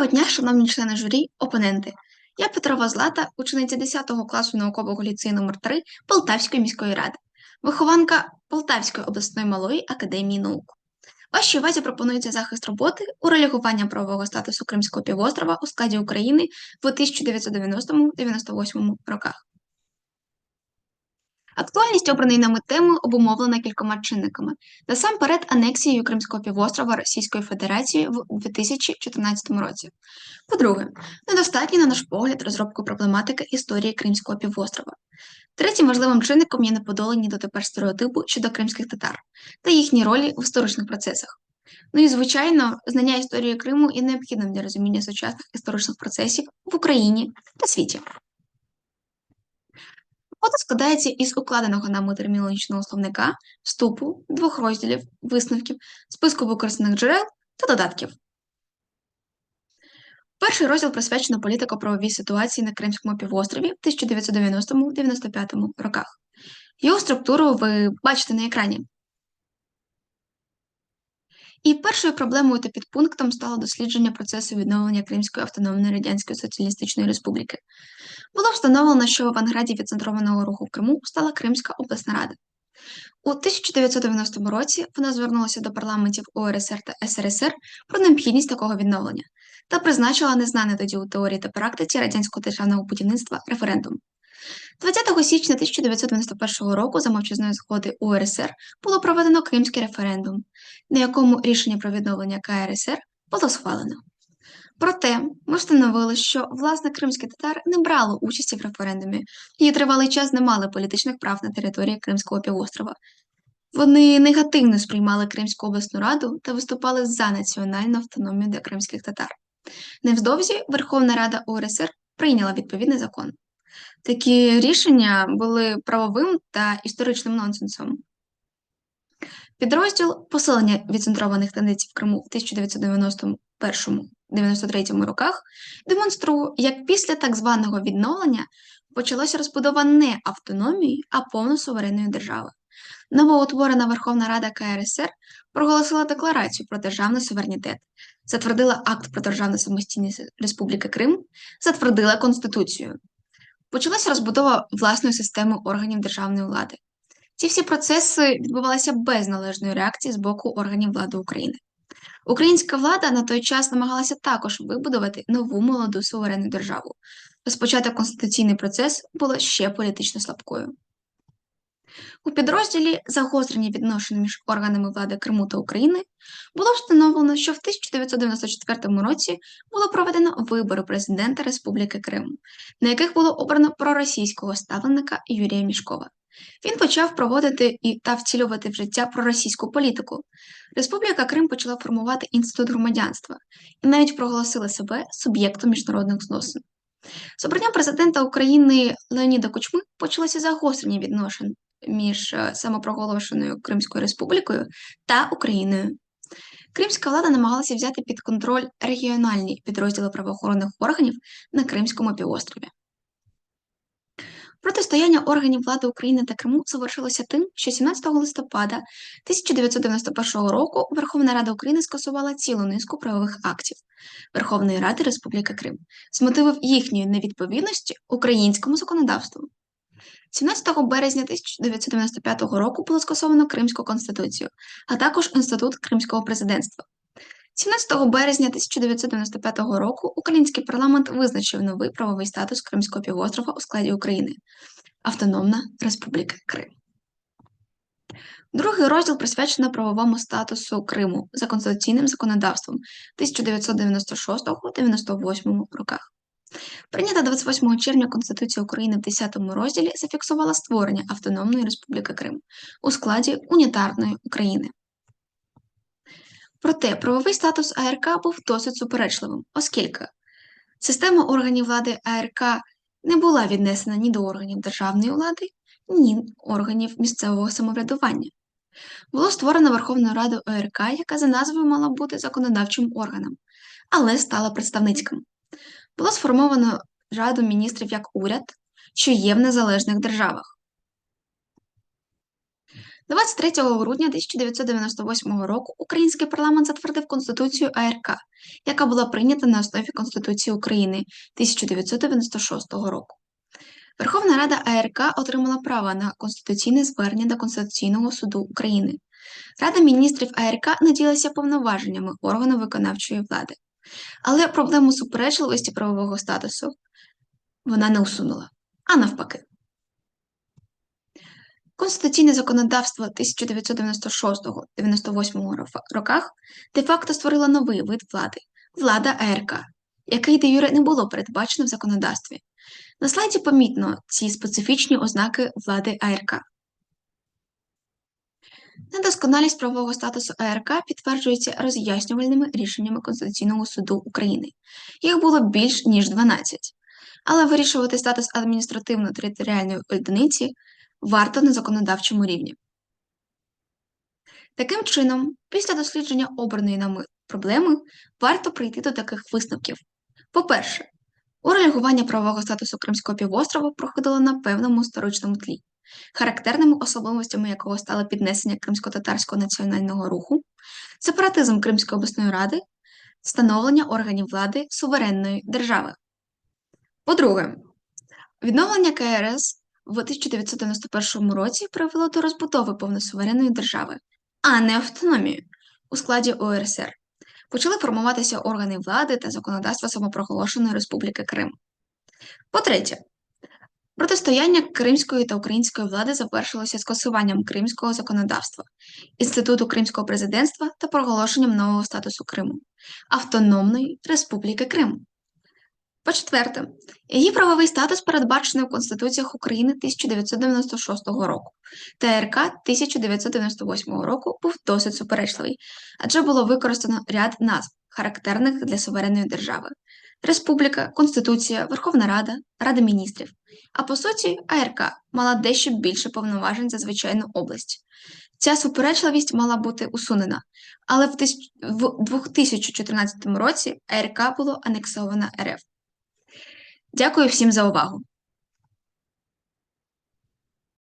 Доброго дня, шановні члени журі, опоненти. Я Петрова Злата, учениця 10 класу наукового ліцею номер 3 Полтавської міської ради, вихованка Полтавської обласної малої академії наук. Вашій увазі пропонується захист роботи у релігування правового статусу Кримського півострова у складі України в 1990-98 роках. Актуальність обраної нами теми обумовлена кількома чинниками. Насамперед, анексією Кримського півострова Російською Федерацією в 2014 році. По-друге, недостатньо, на наш погляд, розробку проблематики історії Кримського півострова. Третім важливим чинником є неподолані дотепер стереотипу щодо кримських татар та їхній ролі в історичних процесах. Ну і, звичайно, знання історії Криму є необхідним для розуміння сучасних історичних процесів в Україні та світі. Робота складається із укладеного нами термінологічного словника, вступу, двох розділів, висновків, списку використаних джерел та додатків. Перший розділ присвячено політико-правовій ситуації на Кримському півострові в 1990-95 роках. Його структуру ви бачите на екрані. І першою проблемою та підпунктом стало дослідження процесу відновлення Кримської автономної Радянської Соціалістичної Республіки. Було встановлено, що в аванграді відцентрованого руху в Криму стала Кримська обласна рада. У 1990 році вона звернулася до парламентів УРСР та СРСР про необхідність такого відновлення та призначила незнаний тоді у теорії та практиці радянського державного будівництва референдум. 20 січня 1991 року за мовчазної згоди УРСР було проведено Кримський референдум, на якому рішення про відновлення КРСР було схвалено. Проте ми встановили, що власне кримські татар не брали участі в референдумі і тривалий час не мали політичних прав на території Кримського півострова. Вони негативно сприймали Кримську обласну раду та виступали за національну автономію для кримських татар. Невдовзі Верховна Рада УРСР прийняла відповідний закон. Такі рішення були правовим та історичним нонсенсом. Підрозділ посилення відцентрованих тенденцій в Криму в 1991-93 роках демонструє, як після так званого відновлення почалася розбудова не автономії, а повно суверенної держави. Новоутворена Верховна Рада КРСР проголосила декларацію про державний суверенітет, затвердила акт про державну самостійність Республіки Крим, затвердила Конституцію. Почалася розбудова власної системи органів державної влади. Ці всі процеси відбувалися без належної реакції з боку органів влади України. Українська влада на той час намагалася також вибудувати нову молоду суверенну державу. Розпочати конституційний процес було ще політично слабкою. У підрозділі загострення відношень між органами влади Криму та України було встановлено, що в 1994 році було проведено вибори президента Республіки Крим, на яких було обрано проросійського ставленика Юрія Мішкова. Він почав проводити і та втілювати в життя проросійську політику. Республіка Крим почала формувати інститут громадянства і навіть проголосила себе суб'єктом міжнародних зносин. З обранням президента України Леоніда Кучми почалося загострення відношень між е, самопроголошеною Кримською Республікою та Україною. Кримська влада намагалася взяти під контроль регіональні підрозділи правоохоронних органів на Кримському півострові. Протистояння органів влади України та Криму завершилося тим, що 17 листопада 1991 року Верховна Рада України скасувала цілу низку правових актів Верховної Ради Республіки Крим з мотивів їхньої невідповідності українському законодавству. 17 березня 1995 року було скасовано Кримську конституцію, а також інститут Кримського президентства. 17 березня 1995 року український парламент визначив новий правовий статус Кримського півострова у складі України Автономна Республіка Крим. Другий розділ присвячено правовому статусу Криму за конституційним законодавством 1996-98 роках. Прийнята 28 червня Конституція України в 10 розділі зафіксувала створення Автономної Республіки Крим у складі унітарної України. Проте правовий статус АРК був досить суперечливим, оскільки система органів влади АРК не була віднесена ні до органів державної влади, ні органів місцевого самоврядування. Було створено Верховну Раду ОРК, яка за назвою мала бути законодавчим органом, але стала представницьким. Було сформовано Раду міністрів як уряд, що є в незалежних державах. 23 грудня 1998 року український парламент затвердив Конституцію АРК, яка була прийнята на основі Конституції України 1996 року. Верховна Рада АРК отримала право на конституційне звернення до Конституційного суду України. Рада міністрів АРК наділася повноваженнями органу виконавчої влади, але проблему суперечливості правового статусу вона не усунула, а навпаки. Конституційне законодавство 1996-98 роках де-факто створило новий вид влади влада АРК, який де юре не було передбачено в законодавстві. На слайді помітно ці специфічні ознаки влади АРК. Недосконалість правового статусу АРК підтверджується роз'яснювальними рішеннями Конституційного суду України. Їх було більш ніж 12. Але вирішувати статус адміністративно-територіальної одиниці варто на законодавчому рівні. Таким чином, після дослідження обраної нами проблеми варто прийти до таких висновків. По-перше, урегулювання правового статусу Кримського півострова проходило на певному історичному тлі, характерними особливостями якого стало піднесення кримсько-татарського національного руху, сепаратизм Кримської обласної ради, встановлення органів влади суверенної держави. По-друге, відновлення КРС в 1991 році привело до розбудови повносуверенної держави, а не автономії у складі ОРСР. Почали формуватися органи влади та законодавства самопроголошеної Республіки Крим. По-третє, протистояння кримської та української влади завершилося скасуванням кримського законодавства, інституту кримського президентства та проголошенням нового статусу Криму Автономної Республіки Крим. По-четверте, її правовий статус передбачений у Конституціях України 1996 року, та РК 1998 року був досить суперечливий, адже було використано ряд назв, характерних для суверенної держави: Республіка, Конституція, Верховна Рада, Рада міністрів. А по суті, АРК мала дещо більше повноважень за звичайну область. Ця суперечливість мала бути усунена, але в 2014 році АРК було анексовано РФ. Дякую всім за увагу!